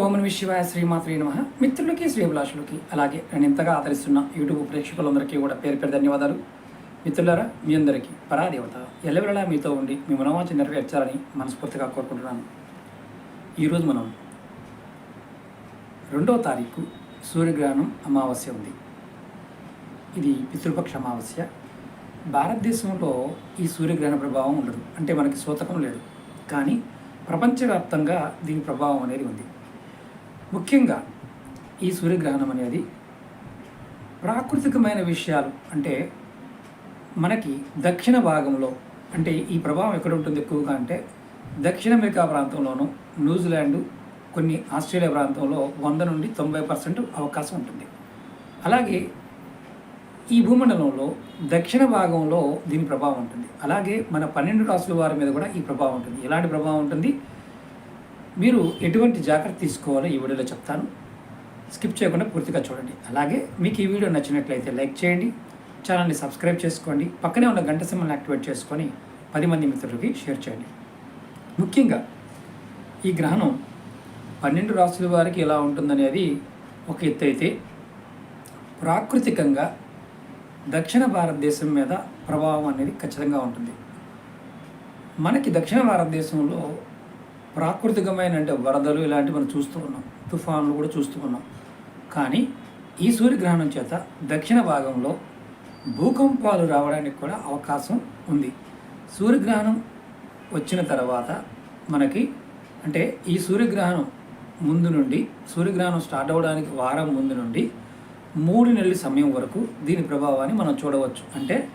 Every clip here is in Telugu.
ఓం నమ శివాయ శ్రీమాత్రి నమ. మిత్రులకి శ్రీభిలాషులకి అలాగే నేను ఇంతగా ఆదరిస్తున్న యూట్యూబ్ ప్రేక్షకులందరికీ కూడా పేరు పేరు ధన్యవాదాలు. మిత్రులారా మీ అందరికీ పరాదేవత ఎల్లవెల్లలా మీతో ఉండి మీ మనవాంఛ నెరవేర్చాలని మనస్ఫూర్తిగా కోరుకుంటున్నాను. ఈరోజు మనం రెండవ తారీఖు సూర్యగ్రహణం అమావాస్య ఉంది. ఇది పితృపక్ష అమావాస్య. భారతదేశంలో ఈ సూర్యగ్రహణ ప్రభావం ఉండదు. అంటే మనకి సూతకం లేదు. కానీ ప్రపంచవ్యాప్తంగా దీని ప్రభావం అనేది ఉంది. ముఖ్యంగా ఈ సూర్యగ్రహణం అనేది ప్రాకృతికమైన విషయాలు అంటే మనకి దక్షిణ భాగంలో అంటే ఈ ప్రభావం ఎక్కడ ఉంటుంది ఎక్కువగా అంటే దక్షిణ అమెరికా ప్రాంతంలోను న్యూజిలాండ్ కొన్ని ఆస్ట్రేలియా ప్రాంతంలో వంద నుండి తొంభై పర్సెంట్ అవకాశం ఉంటుంది. అలాగే ఈ భూమండలంలో దక్షిణ భాగంలో దీని ప్రభావం ఉంటుంది. అలాగే మన పన్నెండు రాసుల వారి మీద కూడా ఈ ప్రభావం ఉంటుంది. ఎలాంటి ప్రభావం ఉంటుంది? మీరు ఎటువంటి జాగ్రత్త తీసుకోవాలో ఈ వీడియోలో చెప్తాను. స్కిప్ చేయకుండా పూర్తిగా చూడండి. అలాగే మీకు ఈ వీడియో నచ్చినట్లయితే లైక్ చేయండి ఛానల్ని సబ్స్క్రైబ్ చేసుకోండి పక్కనే ఉన్న గంట సింబల్ని యాక్టివేట్ చేసుకొని పది మంది మిత్రులకి షేర్ చేయండి. ముఖ్యంగా ఈ గ్రహణం పన్నెండు రాసుల వారికి ఎలా ఉంటుందనేది ఒక ఎత్తు అయితే ప్రాకృతికంగా దక్షిణ భారతదేశం మీద ప్రభావం అనేది ఖచ్చితంగా ఉంటుంది. మనకి దక్షిణ భారతదేశంలో ప్రాకృతికమైన అంటే వరదలు ఇలాంటివి మనం చూస్తూ ఉన్నాం. తుఫాన్లు కూడా చూస్తూ ఉన్నాం. కానీ ఈ సూర్యగ్రహణం చేత దక్షిణ భాగంలో భూకంపాలు రావడానికి కూడా అవకాశం ఉంది. సూర్యగ్రహణం వచ్చిన తర్వాత మనకి అంటే ఈ సూర్యగ్రహణం ముందు నుండి సూర్యగ్రహణం స్టార్ట్ అవ్వడానికి వారం ముందు నుండి మూడు నెలల సమయం వరకు దీని ప్రభావాన్ని మనం చూడవచ్చు. అంటే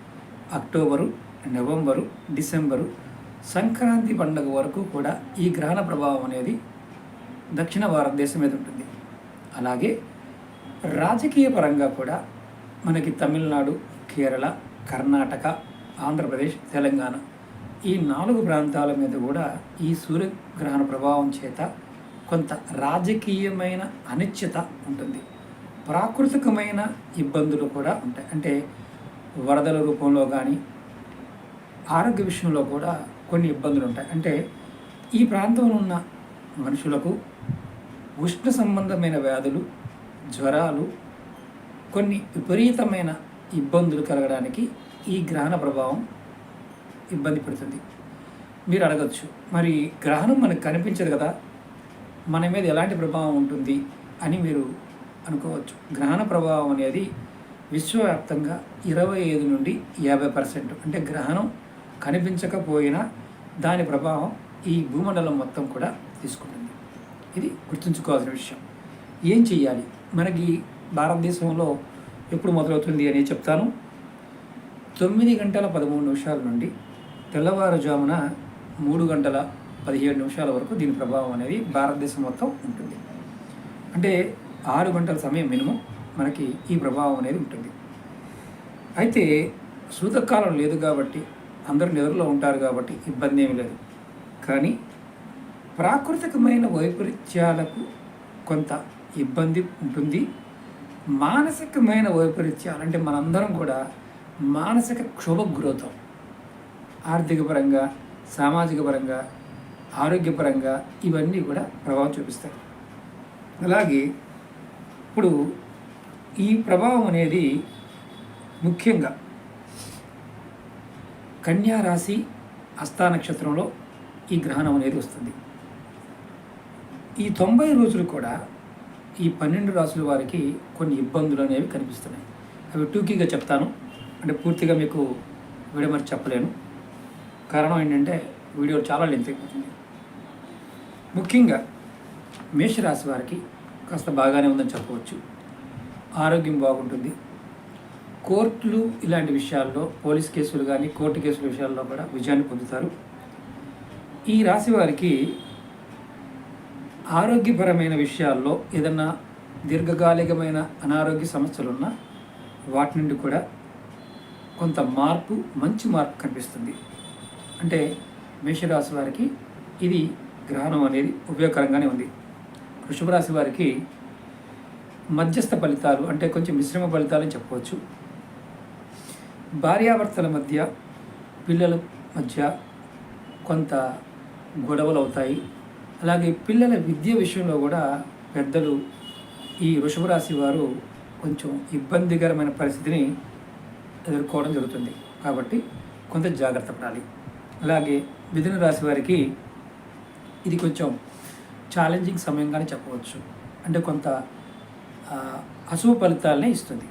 అక్టోబరు నవంబరు డిసెంబరు సంక్రాంతి పండుగ వరకు కూడా ఈ గ్రహణ ప్రభావం అనేది దక్షిణ భారతదేశం మీద ఉంటుంది. అలాగే రాజకీయ పరంగా కూడా మనకి తమిళనాడు కేరళ కర్ణాటక ఆంధ్రప్రదేశ్ తెలంగాణ ఈ నాలుగు ప్రాంతాల మీద కూడా ఈ సూర్యగ్రహణ ప్రభావం చేత కొంత రాజకీయమైన అనిశ్చిత ఉంటుంది. ప్రాకృతికమైన ఇబ్బందులు కూడా ఉంటాయి. అంటే వరదల రూపంలో కానీ ఆరోగ్య విషయంలో కూడా కొన్ని ఇబ్బందులు ఉంటాయి. అంటే ఈ ప్రాంతంలో ఉన్న మనుషులకు ఉష్ణ సంబంధమైన వ్యాధులు జ్వరాలు కొన్ని విపరీతమైన ఇబ్బందులు కలగడానికి ఈ గ్రహణ ప్రభావం ఇబ్బంది పెడుతుంది. మీరు అడగచ్చు మరి గ్రహణం మనకు కనిపించదు కదా మన మీద ఎలాంటి ప్రభావం ఉంటుంది అని మీరు అనుకోవచ్చు. గ్రహణ ప్రభావం అనేది విశ్వవ్యాప్తంగా ఇరవై ఐదు నుండి యాభై పర్సెంట్ అంటే గ్రహణం కనిపించకపోయినా దాని ప్రభావం ఈ భూమండలం మొత్తం కూడా తీసుకుంటుంది. ఇది గుర్తుంచుకోవాల్సిన విషయం. ఏం చేయాలి మనకి భారతదేశంలో ఎప్పుడు మొదలవుతుంది అని చెప్తాను. తొమ్మిది గంటల పదమూడు నిమిషాల నుండి తెల్లవారుజామున మూడు గంటల పదిహేడు నిమిషాల వరకు దీని ప్రభావం అనేది భారతదేశం మొత్తం ఉంటుంది. అంటే ఆరు గంటల సమయం మినిమం మనకి ఈ ప్రభావం అనేది ఉంటుంది. అయితే సూతకాలం లేదు కాబట్టి అందరూ నిద్రలో ఉంటారు కాబట్టి ఇబ్బంది ఏమీ లేదు. కానీ ప్రాకృతికమైన వైపరీత్యాలకు కొంత ఇబ్బంది ఉంటుంది. మానసికమైన వైపరీత్యాలు అంటే మనందరం కూడా మానసిక క్షోభకు గురవుతాం ఆర్థికపరంగా సామాజిక పరంగా ఆరోగ్యపరంగా ఇవన్నీ కూడా ప్రభావం చూపిస్తాయి. అలాగే ఇప్పుడు ఈ ప్రభావం అనేది ముఖ్యంగా కన్యా రాశి హస్తా నక్షత్రంలో ఈ గ్రహణం అనేది వస్తుంది. ఈ తొంభై రోజులు కూడా ఈ పన్నెండు రాసుల వారికి కొన్ని ఇబ్బందులు అనేవి కనిపిస్తున్నాయి. అవి టూకీగా చెప్తాను. అంటే పూర్తిగా మీకు విడమరి చెప్పలేను. కారణం ఏంటంటే వీడియో చాలా లెంత్ అయిపోతుంది. ముఖ్యంగా మేషరాశి వారికి కాస్త బాగానే ఉందని చెప్పవచ్చు. ఆరోగ్యం బాగుంటుంది. కోర్టులు ఇలాంటి విషయాల్లో పోలీస్ కేసులు కానీ కోర్టు కేసుల విషయాల్లో కూడా విజయాన్ని పొందుతారు. ఈ రాశి వారికి ఆరోగ్యపరమైన విషయాల్లో ఏదన్నా దీర్ఘకాలికమైన అనారోగ్య సమస్యలున్నా వాటి నుండి కూడా కొంత మార్పు మంచి మార్పు కనిపిస్తుంది. అంటే మేషరాశి వారికి ఇది గ్రహణం అనేది ఉపయోగకరంగానే ఉంది. వృషభ రాశి వారికి మధ్యస్థ ఫలితాలు అంటే కొంచెం మిశ్రమ ఫలితాలు అని చెప్పవచ్చు. భార్యాభర్తల మధ్య పిల్లల మధ్య కొంత గొడవలు అవుతాయి అలాగే పిల్లల విద్య విషయంలో కూడా పెద్దలు ఈ వృషభ రాశి వారు కొంచెం ఇబ్బందికరమైన పరిస్థితిని ఎదుర్కోవడం జరుగుతుంది. కాబట్టి కొంత జాగ్రత్త పడాలి. అలాగే మిథున రాశి వారికి ఇది కొంచెం ఛాలెంజింగ్ సమయంగానే చెప్పవచ్చు. అంటే కొంత అశుభ ఫలితాలనే ఇస్తుంది.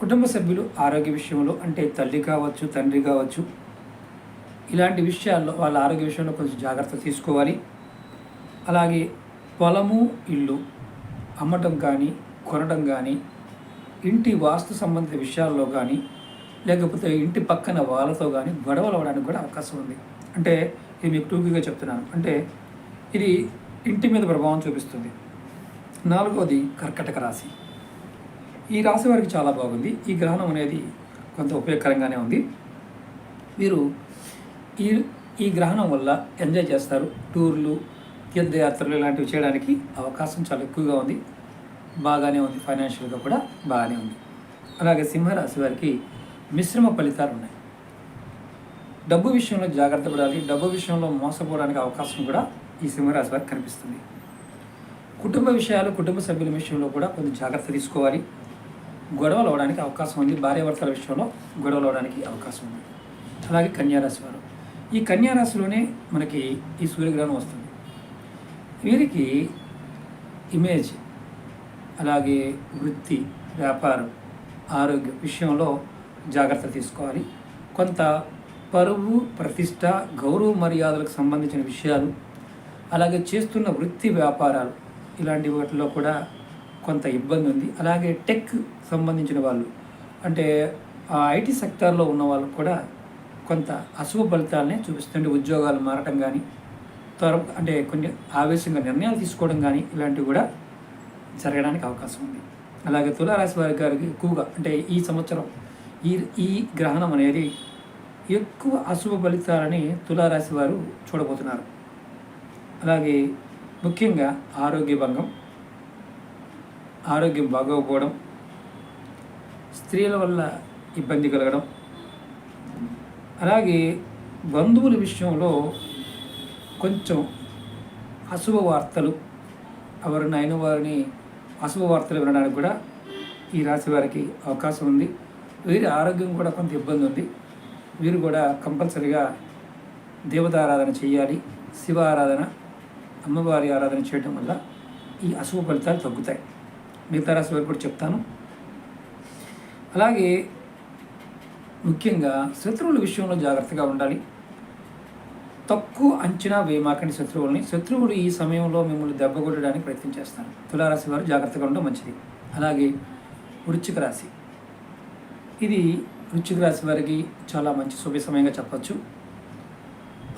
కుటుంబ సభ్యులు ఆరోగ్య విషయంలో అంటే తల్లి కావచ్చు తండ్రి కావచ్చు ఇలాంటి విషయాల్లో వాళ్ళ ఆరోగ్య విషయంలో కొంచెం జాగ్రత్త తీసుకోవాలి. అలాగే పొలము ఇల్లు అమ్మటం కానీ కొనడం కానీ ఇంటి వాస్తు సంబంధిత విషయాల్లో కానీ లేకపోతే ఇంటి పక్కన వాళ్ళతో కానీ గొడవలు అవ్వడానికి కూడా అవకాశం ఉంది. అంటే ఇది మీకు టూకీగా చెప్తున్నాను. అంటే ఇది ఇంటి మీద ప్రభావం చూపిస్తుంది. నాలుగవది కర్కటక రాశి. ఈ రాశి వారికి చాలా బాగుంది. ఈ గ్రహణం అనేది కొంత ఉపయోగకరంగానే ఉంది. మీరు ఈ ఈ గ్రహణం వల్ల ఎంజాయ్ చేస్తారు. టూర్లు తీర్థయాత్రలు ఇలాంటివి చేయడానికి అవకాశం చాలా ఎక్కువగా ఉంది. బాగానే ఉంది. ఫైనాన్షియల్గా కూడా బాగానే ఉంది. అలాగే సింహరాశి వారికి మిశ్రమ ఫలితాలు ఉన్నాయి. డబ్బు విషయంలో జాగ్రత్త పడాలి. డబ్బు విషయంలో మోసపోవడానికి అవకాశం కూడా ఈ సింహరాశి వారికి కనిపిస్తుంది. కుటుంబ విషయాలు కుటుంబ సభ్యుల విషయంలో కూడా కొంచెం జాగ్రత్త తీసుకోవాలి. గొడవలు అవడానికి అవకాశం ఉంది. భార్యాభర్తల విషయంలో గొడవలు అవడానికి అవకాశం ఉంది. అలాగే కన్యారాశి వారు. ఈ కన్యారాశిలోనే మనకి ఈ సూర్యగ్రహణం వస్తుంది. వీరికి ఇమేజ్ అలాగే వృత్తి వ్యాపారం ఆరోగ్య విషయంలో జాగ్రత్త తీసుకోవాలి. కొంత పరువు ప్రతిష్ట గౌరవ మర్యాదలకు సంబంధించిన విషయాలు అలాగే చేస్తున్న వృత్తి వ్యాపారాలు ఇలాంటి వాటిలో కూడా కొంత ఇబ్బంది ఉంది. అలాగే టెక్ సంబంధించిన వాళ్ళు అంటే ఆ ఐటీ సెక్టార్లో ఉన్న వాళ్ళకు కూడా కొంత అశుభ ఫలితాలనే చూపిస్తుంటే ఉద్యోగాలు మారటం కానీ త్వర అంటే కొన్ని ఆవేశంగా నిర్ణయాలు తీసుకోవడం కానీ ఇలాంటివి కూడా జరగడానికి అవకాశం ఉంది. అలాగే తులారాశి వారి గారికి ఎక్కువగా అంటే ఈ సంవత్సరం ఈ ఈ గ్రహణం అనేది ఎక్కువ అశుభ ఫలితాలని తులారాశి వారు చూడబోతున్నారు. అలాగే ముఖ్యంగా ఆరోగ్య భంగం ఆరోగ్యం బాగోకపోవడం స్త్రీల వల్ల ఇబ్బంది కలగడం అలాగే బంధువుల విషయంలో కొంచెం అశుభ వార్తలు ఎవరిని అయిన వారిని అశుభ వార్తలు వినడానికి కూడా ఈ రాశి వారికి అవకాశం ఉంది. వీరి ఆరోగ్యం కూడా కొంత ఇబ్బంది ఉంది. వీరు కూడా కంపల్సరిగా దేవతారాధన చేయాలి. శివ ఆరాధన అమ్మవారి ఆరాధన చేయడం వల్ల ఈ అశుభ ఫలితాలు తగ్గుతాయి. మిగతా రాశి వారికి కూడా చెప్తాను. అలాగే ముఖ్యంగా శత్రువుల విషయంలో జాగ్రత్తగా ఉండాలి. తక్కువ అంచనా వేయమాకండి శత్రువుల్ని. శత్రువులు ఈ సమయంలో మిమ్మల్ని దెబ్బ కొట్టడానికి ప్రయత్నం చేస్తారు. తులారాశి వారు జాగ్రత్తగా ఉండడం మంచిది. అలాగే వృచ్చిక రాశి. ఇది వృచ్చిక రాశి వారికి చాలా మంచి శుభ సమయంగా చెప్పచ్చు.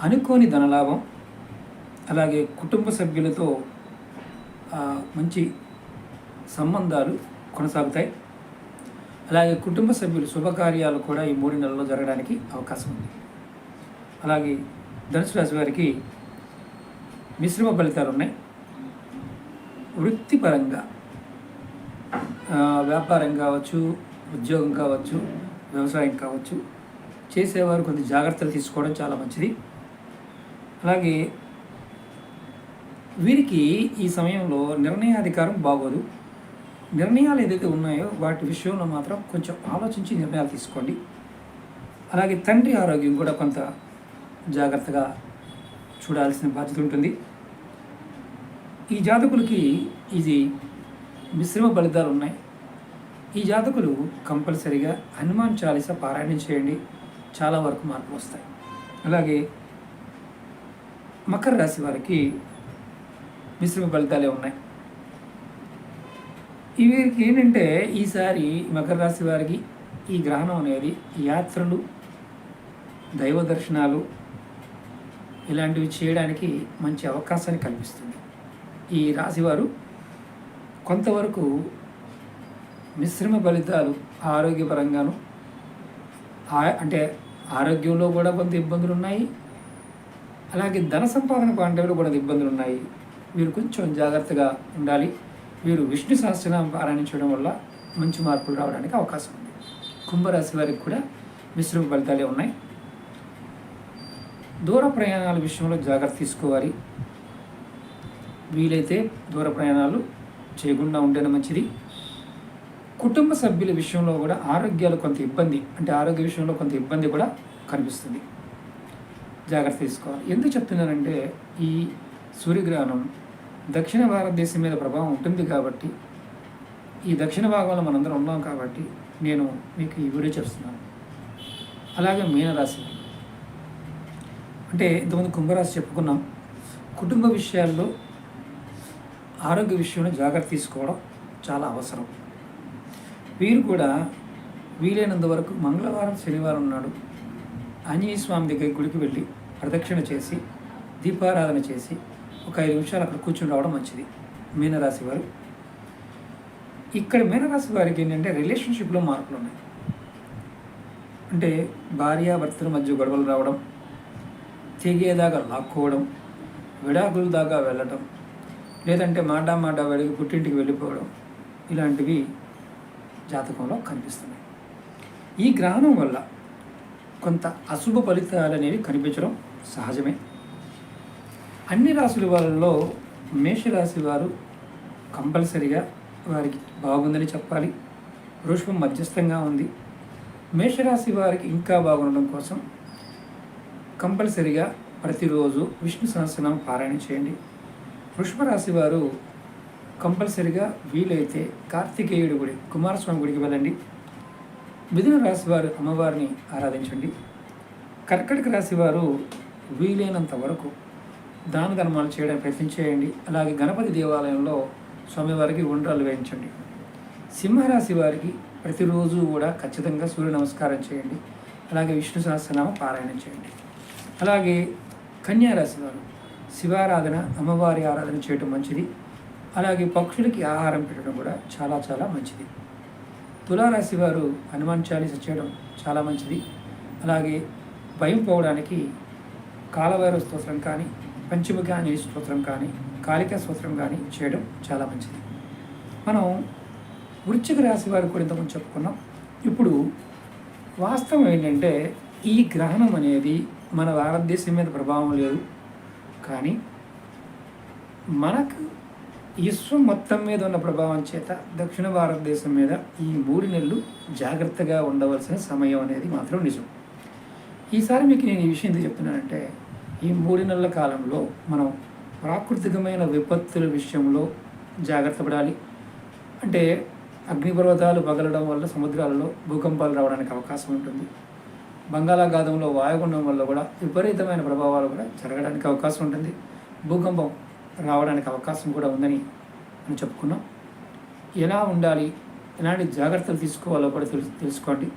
అనుకోని ధనలాభం అలాగే కుటుంబ సభ్యులతో మంచి సంబంధాలు కొనసాగుతాయి. అలాగే కుటుంబ సభ్యులు శుభకార్యాలు కూడా ఈ మూడు నెలల్లో జరగడానికి అవకాశం ఉంది. అలాగే ధనుసు రాశి వారికి మిశ్రమ ఫలితాలు ఉన్నాయి. వృత్తిపరంగా వ్యాపారం కావచ్చు ఉద్యోగం కావచ్చు వ్యవసాయం కావచ్చు చేసేవారు కొంత జాగ్రత్తలు తీసుకోవడం చాలా మంచిది. అలాగే వీరికి ఈ సమయంలో నిర్ణయాధికారం బాగోదు. నిర్ణయాలు ఏదైతే ఉన్నాయో వాటి విషయంలో మాత్రం కొంచెం ఆలోచించి నిర్ణయాలు తీసుకోండి. అలాగే తండ్రి ఆరోగ్యం కూడా కొంత జాగ్రత్తగా చూడాల్సిన బాధ్యత ఉంటుంది. ఈ జాతకులకి ఇది మిశ్రమ ఫలితాలు ఉన్నాయి. ఈ జాతకులు కంపల్సరిగా హనుమాన్ చాలీస పారాయణం చేయండి. చాలా వరకు మార్పులు వస్తాయి. అలాగే మకర రాశి వారికి మిశ్రమ ఫలితాలే ఉన్నాయి. వీరికి ఏంటంటే ఈసారి మకర రాశి వారికి ఈ గ్రహణం అనేది యాత్రలు దైవ దర్శనాలు ఇలాంటివి చేయడానికి మంచి అవకాశాన్ని కల్పిస్తుంది. ఈ రాశివారు కొంతవరకు మిశ్రమ ఫలితాలు ఆరోగ్యపరంగాను ఆ- అంటే ఆరోగ్యంలో కూడా కొంత ఇబ్బందులు ఉన్నాయి. అలాగే ధన సంపాదన పాండవులు కూడా ఇబ్బందులు ఉన్నాయి. వీరు కొంచెం జాగ్రత్తగా ఉండాలి. వీరు విష్ణు సహస్రనామం పారాయణించడం వల్ల మంచి మార్పులు రావడానికి అవకాశం ఉంది. కుంభరాశి వారికి కూడా మిశ్రమ ఫలితాలే ఉన్నాయి. దూర ప్రయాణాల విషయంలో జాగ్రత్త తీసుకోవాలి. వీలైతే దూర ప్రయాణాలు చేయకుండా ఉండడం మంచిది. కుటుంబ సభ్యుల విషయంలో కూడా ఆరోగ్యాలు కొంత ఇబ్బంది అంటే ఆరోగ్య విషయంలో కొంత ఇబ్బంది కూడా కనిపిస్తుంది. జాగ్రత్త తీసుకోవాలి. ఎందుకు చెప్తున్నానంటే ఈ సూర్యగ్రహణం దక్షిణ భారతదేశం మీద ప్రభావం ఉంటుంది కాబట్టి ఈ దక్షిణ భాగంలో మనందరం ఉన్నాం కాబట్టి నేను మీకు ఈ వీడియో చెప్తున్నాను. అలాగే మీనరాశి అంటే ఇంతకుముందు కుంభరాశి చెప్పుకున్నాం. కుటుంబ విషయాల్లో ఆరోగ్య విషయంలో జాగ్రత్త తీసుకోవడం చాలా అవసరం. వీరు కూడా వీలైనంత వరకు మంగళవారం శనివారం నాడు ఆంజనేయ స్వామి దగ్గర గుడికి వెళ్ళి ప్రదక్షిణ చేసి దీపారాధన చేసి ఒక ఐదు నిమిషాలు అక్కడ కూర్చుని రావడం మంచిది. మీనరాశి వారు. ఇక్కడ మీనరాశి వారికి ఏంటంటే రిలేషన్షిప్లో మార్పులు ఉన్నాయి. అంటే భార్యాభర్తల మధ్య గొడవలు రావడం తెగేదాకా లాక్కోవడం విడాకుల దాకా వెళ్ళటం లేదంటే మాటా మాట వెడిగి పుట్టింటికి వెళ్ళిపోవడం ఇలాంటివి జాతకంలో కనిపిస్తున్నాయి. ఈ గ్రహణం వల్ల కొంత అశుభ ఫలితాలు అనేవి కనిపించడం సహజమే. అన్ని రాశుల వారిలో మేషరాశి వారు కంపల్సరిగా వారికి బాగుందని చెప్పాలి. వృషభం మధ్యస్థంగా ఉంది. మేషరాశి వారికి ఇంకా బాగుండడం కోసం కంపల్సరిగా ప్రతిరోజు విష్ణు సహస్రనామం పారాయణ చేయండి. వృషభ రాశి వారు కంపల్సరిగా వీలైతే కార్తికేయుడి గుడి కుమారస్వామి గుడికి వెళ్ళండి. మిథున రాశి వారు అమ్మవారిని ఆరాధించండి. కర్కటక రాశి వారు వీలైనంత వరకు దాన ధర్మాలు చేయడానికి ప్రయత్నం చేయండి. అలాగే గణపతి దేవాలయంలో స్వామివారికి ఉండ్రాలు వేయించండి. సింహరాశి వారికి ప్రతిరోజు కూడా ఖచ్చితంగా సూర్య నమస్కారం చేయండి. అలాగే విష్ణు సహస్రనామ పారాయణం చేయండి. అలాగే కన్యారాశి వారు శివారాధన అమ్మవారి ఆరాధన చేయటం మంచిది. అలాగే పక్షులకి ఆహారం పెట్టడం కూడా చాలా చాలా మంచిది. తులారాశి వారు హనుమాన్ చాలీస చేయడం చాలా మంచిది. అలాగే భయం పోవడానికి కాలవైరస్ స్తోత్రం కానీ పంచముఖ కానీ స్తోత్రం కానీ కాళిక స్తోత్రం కానీ చేయడం చాలా మంచిది. మనం వృశ్చిక రాశి వారు కూడా ఇంతకుముందు చెప్పుకున్నాం. ఇప్పుడు వాస్తవం ఏంటంటే ఈ గ్రహణం అనేది మన భారతదేశం మీద ప్రభావం లేదు. కానీ మనకు విశ్వం మొత్తం మీద ఉన్న ప్రభావం చేత దక్షిణ భారతదేశం మీద ఈ మూడు నెలలు జాగ్రత్తగా ఉండవలసిన సమయం అనేది మాత్రం నిజం. ఈసారి మీకు నేను ఈ విషయం ఎందుకు చెప్తున్నానంటే ఈ మూడు నెలల కాలంలో మనం ప్రాకృతికమైన విపత్తుల విషయంలో జాగ్రత్త పడాలి. అంటే అగ్నిపర్వతాలు పగలడం వల్ల సముద్రాలలో భూకంపాలు రావడానికి అవకాశం ఉంటుంది. బంగాళాఖాతంలో వాయుగుండం వల్ల కూడా విపరీతమైన ప్రభావాలు కూడా జరగడానికి అవకాశం ఉంటుంది. భూకంపం రావడానికి అవకాశం కూడా ఉందని మనం చెప్పుకున్నాం. ఎలా ఉండాలి? ఎలాంటి జాగ్రత్తలు తీసుకోవాలో కూడా తెలుసు తెలుసుకోండి.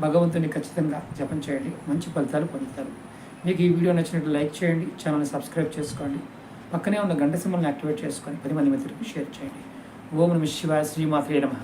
భగవంతుని ఖచ్చితంగా జపం చేయండి. మంచి ఫలితాలు పొందుతారు. మీకు ఈ వీడియో నచ్చినట్టు లైక్ చేయండి ఛానల్ని సబ్స్క్రైబ్ చేసుకోండి పక్కనే ఉన్న గంట సింబల్ని యాక్టివేట్ చేసుకొని పది మంది మిత్రులకు షేర్ చేయండి. ఓం నమ శివాయ శ్రీమాత్రే నమః.